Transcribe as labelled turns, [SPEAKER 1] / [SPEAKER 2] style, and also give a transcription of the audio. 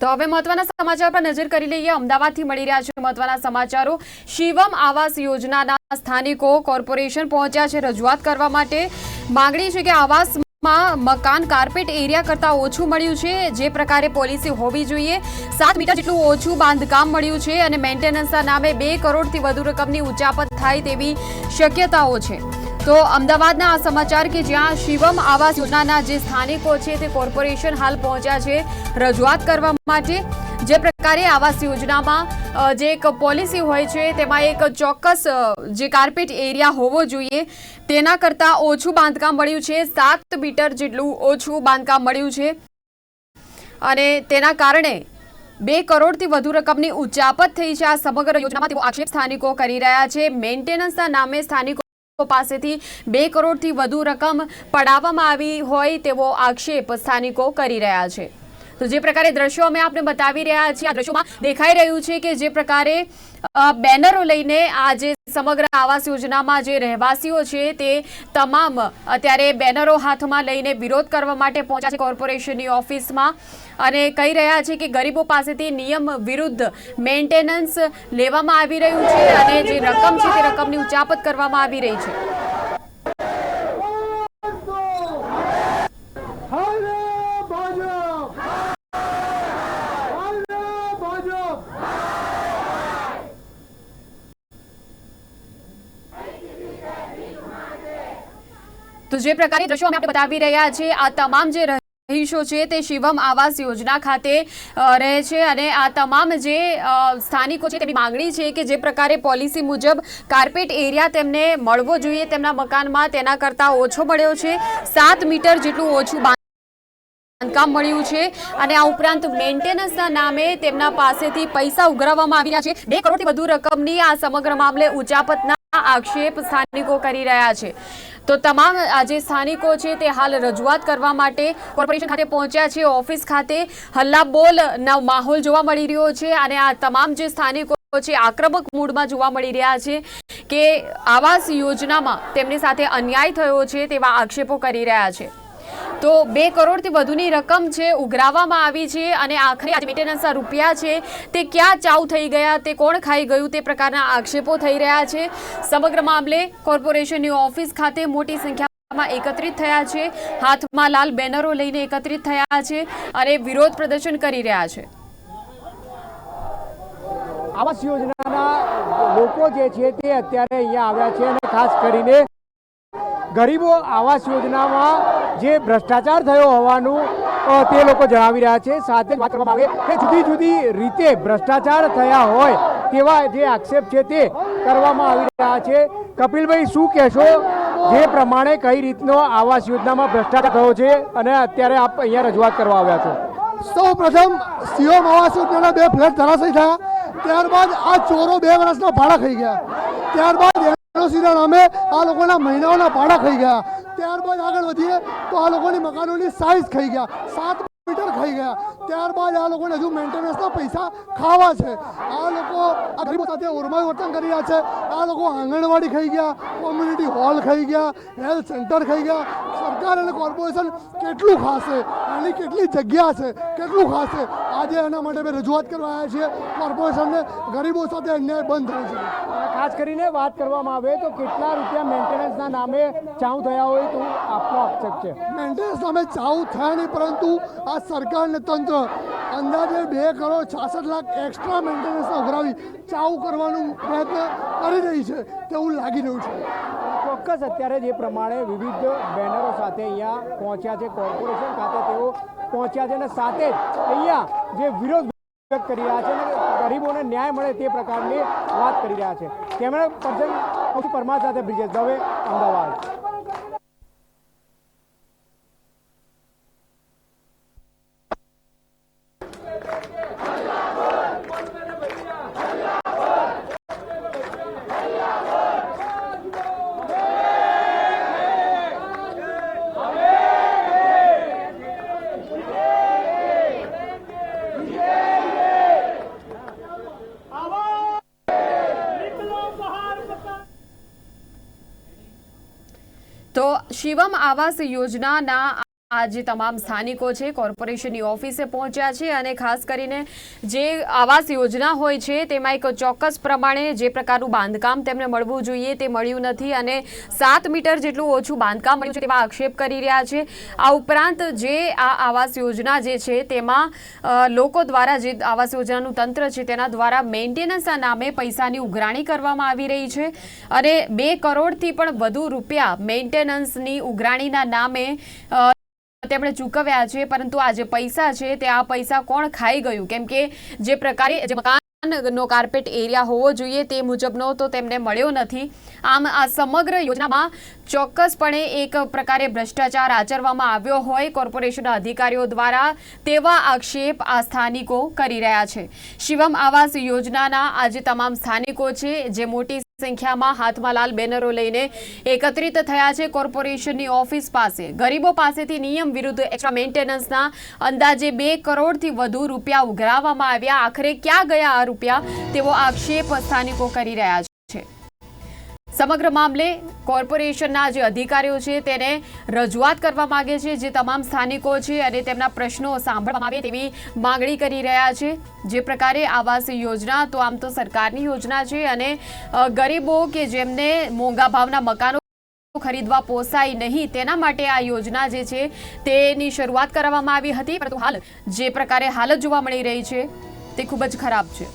[SPEAKER 1] તો હવે મહત્વના સમાચાર પર નજર કરી લઈએ. અમદાવાદથી મળી રહ્યા છે મહત્વના સમાચારો. શિવમ આવાસ યોજનાના સ્થાનિકો કોર્પોરેશન પહોંચ્યા છે રજૂઆત કરવા માટે. માંગણી છે કે આવાસમાં મકાન, કાર્પેટ એરિયા કરતાં ઓછું મળ્યું છે. જે પ્રકારે પોલિસી હોવી જોઈએ. સાત મીટર જેટલું ઓછું બાંધકામ મળ્યું છે અને મેન્ટેનન્સના નામે બે કરોડથી વધુ રકમની ઉચાપત થાય તેવી શક્યતાઓ છે. તો અમદાવાદના આ સમાચાર કે જ્યાં શિવમ આવાસ યોજનાના જે સ્થાનિકો છે તે કોર્પોરેશન હાલ પહોંચ્યા છે રજૂઆત કરવા માટે. જે પ્રકારે આવાસ યોજનામાં જે એક પોલિસી હોય છે તેમાં એક ચોક્કસ જે કાર્પેટ એરિયા હોવો જોઈએ તેના કરતાં ઓછું બાંધકામ મળ્યું છે. સાત મીટર જેટલું ઓછું બાંધકામ મળ્યું છે. અને તેના કારણે બે કરોડથી વધુ રકમની ઉચાપત થઈ છે આ સમગ્ર યોજનામાં. તેવો આક્ષેપ સ્થાનિકો કરી રહ્યા છે. મેન્ટેનન્સના નામે સ્થાનિકો પાસેથી બે કરોડથી વધુ રકમ પડાવવામાં આવી હોય તેવો આક્ષેપ સ્થાનિકો કરી રહ્યા છે. તો જે પ્રકારે દ્રશ્યો અમે આપને બતાવી રહ્યા છીએ, આ દ્રશ્યોમાં દેખાઈ રહ્યું છે કે જે પ્રકારે બેનરો લઈને આ જે સમગ્ર આવાસ યોજનામાં જે રહેવાસીઓ છે તે તમામ, અત્યારે બેનરો હાથમાં લઈને વિરોધ કરવા માટે પહોંચ્યા છે કોર્પોરેશનની ઓફિસમાં અને કહી રહ્યા છે કે ગરીબો પાસેથી નિયમ વિરુદ્ધ મેન્ટેનન્સ લેવામાં આવી રહ્યું છે અને જે રકમ છે તે રકમની ઉચાપત કરવામાં આવી રહી છે
[SPEAKER 2] હાલે ભાજપ હાલે ભાજપ
[SPEAKER 1] તો જે પ્રકારે દ્રશ્યો અમે આપણે બતાવી રહ્યા છે આ તમામ જે રહીશો છે તે શિવમ આવાસ યોજના ખાતે રહે છે અને આ તમામ જે સ્થાનિકો છે તેમની માંગણી છે કે જે પ્રકારે પોલિસી મુજબ કાર્પેટ એરિયા તેમને મળવો જોઈએ, તેમના મકાનમાં તેના કરતાં ઓછો મળ્યો છે. સાત મીટર જેટલું ઓછું બાંધકામ મળ્યું છે અને આ ઉપરાંત મેન્ટેનન્સના નામે તેમના પાસેથી પૈસા ઉઘરાવવામાં આવી રહ્યા છે. બે કરોડથી વધુ રકમની આ સમગ્ર મામલે ઉચાપતના આક્ષેપ સ્થાનિકો કરી રહ્યા છે. તો તમામ જે સ્થાનિકો છે તે હાલ રજૂઆત કરવા માટે કોર્પોરેશન ખાતે પહોંચ્યા છે, ઓફિસ ખાતે. હલ્લાબોલના માહોલ જોવા મળી રહ્યો છે અને આ તમામ જે સ્થાનિકો છે આક્રમક મૂડમાં જોવા મળી રહ્યા છે કે આવાસ યોજનામાં તેમની સાથે અન્યાય થયો છે તેવા આક્ષેપો કરી રહ્યા છે. તો બે કરોડથી વધુની રકમ છે ઉઘરાવવામાં આવી છે અને આખરે આજે મેન્ટેનન્સના રૂપિયા છે, તે ક્યાં ચાઉ થઈ ગયા, તે કોણ ખાઈ ગયું, તે પ્રકારના આક્ષેપો થઈ રહ્યા છે. સમગ્ર મામલે કોર્પોરેશનની ઓફિસ ખાતે મોટી સંખ્યામાં એકત્રિત થયા છે. હાથમાં લાલ બેનરો લઈને એકત્રિત થયા છે અને વિરોધ પ્રદર્શન કરી રહ્યા છે.
[SPEAKER 2] આવાસ યોજનાના લોકો જે છે તે અત્યારે અહીંયા આવ્યા છે અને ખાસ કરીને ગરીબો આવાસ યોજનામાં જે ભ્રષ્ટાચાર થયો હોવાનું તે લોકો જણાવી રહ્યા છે. સાથે વાત કરવામાં આવે કે જુદી જુદી રીતે ભ્રષ્ટાચાર થયા હોય તેવા જે આક્ષેપ છે તે કરવામાં આવી રહ્યા છે. કપિલભાઈ, શું કહેશો? જે પ્રમાણે કઈ રીતનો આવાસ યોજનામાં ભ્રષ્ટાચાર થયો છે અને અત્યારે આપ અહીંયા રજૂઆત કરવા આવ્યા છો?
[SPEAKER 3] સૌ પ્રથમ સીઓમ આવાસ યોજનાના બે ફ્લેટ ધરાશય થયા. ત્યારબાદ આ ચોરો બે વર્ષના ભાડા ખાઈ ગયા. ત્યારબાદ એનઓસીના નામે આ લોકોના મહિનાઓના ભાડા ખાઈ ગયા. ત્યારબાદ આગળ વધીએ તો આ લોકોની મકાનોની સાઇઝ ખાઈ ગયા. સાત મીટર ખાઈ ગયા. ત્યારબાદ આ લોકોને હજુ મેન્ટેનન્સના પૈસા ખાવા છે. આ લોકો આ ગરીબો સાથે ઓરમાયું વર્તન કરી રહ્યા છે. આ લોકો આંગણવાડી ખાઈ ગયા કોમ્યુનિટી હોલ ખાઈ ગયા હેલ્થ સેન્ટર ખાઈ ગયા. સરકાર અને કોર્પોરેશન કેટલું ખાશે? એની કેટલી જગ્યા છે? કેટલું ખાશે? આજે એના માટે અમે રજૂઆત કરવા આવ્યા છીએ. કોર્પોરેશનને ગરીબો સાથે અન્યાય બંધ થાય છે.
[SPEAKER 2] ખાસ કરીને વાત કરવામાં આવે તો કેટલા રૂપિયા મેન્ટેનન્સના નામે ચાઉ થયા હોય તો આપનો આક્ષેપ છે.
[SPEAKER 3] મેન્ટેનન્સ નામે ચાઉ થયા નહીં પરંતુ આ સરકાર ને તંત્ર અંદાજે બે કરોડ છાસઠ લાખ એક્સ્ટ્રા મેન્ટેનન્સ ઉઘરાવી ચાઉ કરવાનું પ્રયત્ન કરી રહી છે તેવું લાગી રહ્યું છે.
[SPEAKER 2] ચોક્કસ અત્યારે જે પ્રમાણે વિવિધ બેનરો સાથે અહીંયા પહોંચ્યા છે, કોર્પોરેશન ખાતે તેઓ પહોંચ્યા છે અને સાથે અહીંયા જે વિરોધ વ્યક્ત કરી રહ્યા છે અને ગરીબોને ન્યાય મળે તે પ્રકારની વાત કરી રહ્યા છે. કેમેરા પર્સન પરમાર સાથે બ્રિજેશ દવે, અમદાવાદ.
[SPEAKER 1] તો શિવમ આવાસ યોજનાના આ જે તમામ સ્થાનિકો છે, કોર્પોરેશનની ઓફિસે પહોંચ્યા છે અને ખાસ કરીને જે આવાસ યોજના હોય છે, તેમાં એક ચોક્કસ પ્રમાણે જે પ્રકારનું બાંધકામ તેમને મળવું જોઈએ, તે મળ્યું નથી અને સાત મીટર જેટલું ઓછું બાંધકામ મળ્યું છે તેવા આક્ષેપ કરી રહ્યા છે. આ ઉપરાંત જે આ આવાસ યોજના જે છે, તેમાં લોકો દ્વારા જે આવાસ યોજનાનું તંત્ર છે, તેના દ્વારા મેન્ટેનન્સના નામે પૈસાની ઉઘરાણી કરવામાં આવી રહી છે અને બે કરોડથી પણ વધુ રૂપિયા મેન્ટેનન્સની ઉઘરાણીના નામે તેમણે ચૂકવ્યા છે, પરંતુ આ જે પૈસા છે તે આ પૈસા કોણ ખાઈ ગયું? કેમ કે જે પ્રકારે જે મકાનનો કાર્પેટ એરિયા હોવો જોઈએ તે મુજબનો તો તેમને મળ્યો નથી. આમ આ સમગ્ર યોજનામાં ચોક્કસપણે એક પ્રકારે ભ્રષ્ટાચાર આચરવામાં આવ્યો હોય કોર્પોરેશનના અધિકારીઓ દ્વારા તેવા આક્ષેપ આ સ્થાનિકો કરી રહ્યા છે. શિવમ આવાસ યોજનાના આજે તમામ સ્થાનિકો છે, જે મોટી સંખ્યામાં હાથમાં લાલ બેનરો લઈને એકત્રિત થયા છે કોર્પોરેશનની ઓફિસ પાસે. ગરીબો પાસેથી નિયમ વિરુદ્ધ એક્સ્ટ્રા મેન્ટેનન્સના અંદાજે બે કરોડથી વધુ રૂપિયા ઉઘરાવવામાં આવ્યા. આખરે ક્યાં ગયા આ રૂપિયા તેવો આક્ષેપ સ્થાનિકો કરી રહ્યા છે. સમગ્ર મામલે કોર્પોરેશનના જે અધિકારીઓ છે તેને રજૂઆત કરવા માગે છે, જે તમામ સ્થાનિકો છે અને તેમના પ્રશ્નો સાંભળવામાં આવે તેવી માગણી કરી રહ્યા છે. જે પ્રકારે આવાસ યોજના, તો આમ તો સરકારની યોજના છે અને ગરીબો કે જેમને મોંઘા ભાવના મકાનો ખરીદવા પોસાય નહીં, તેના માટે આ યોજના જે છે તેની શરૂઆત કરવામાં આવી હતી. પરંતુ હાલ જે પ્રકારે હાલત જોવા મળી રહી છે, તે ખૂબ જ ખરાબ છે.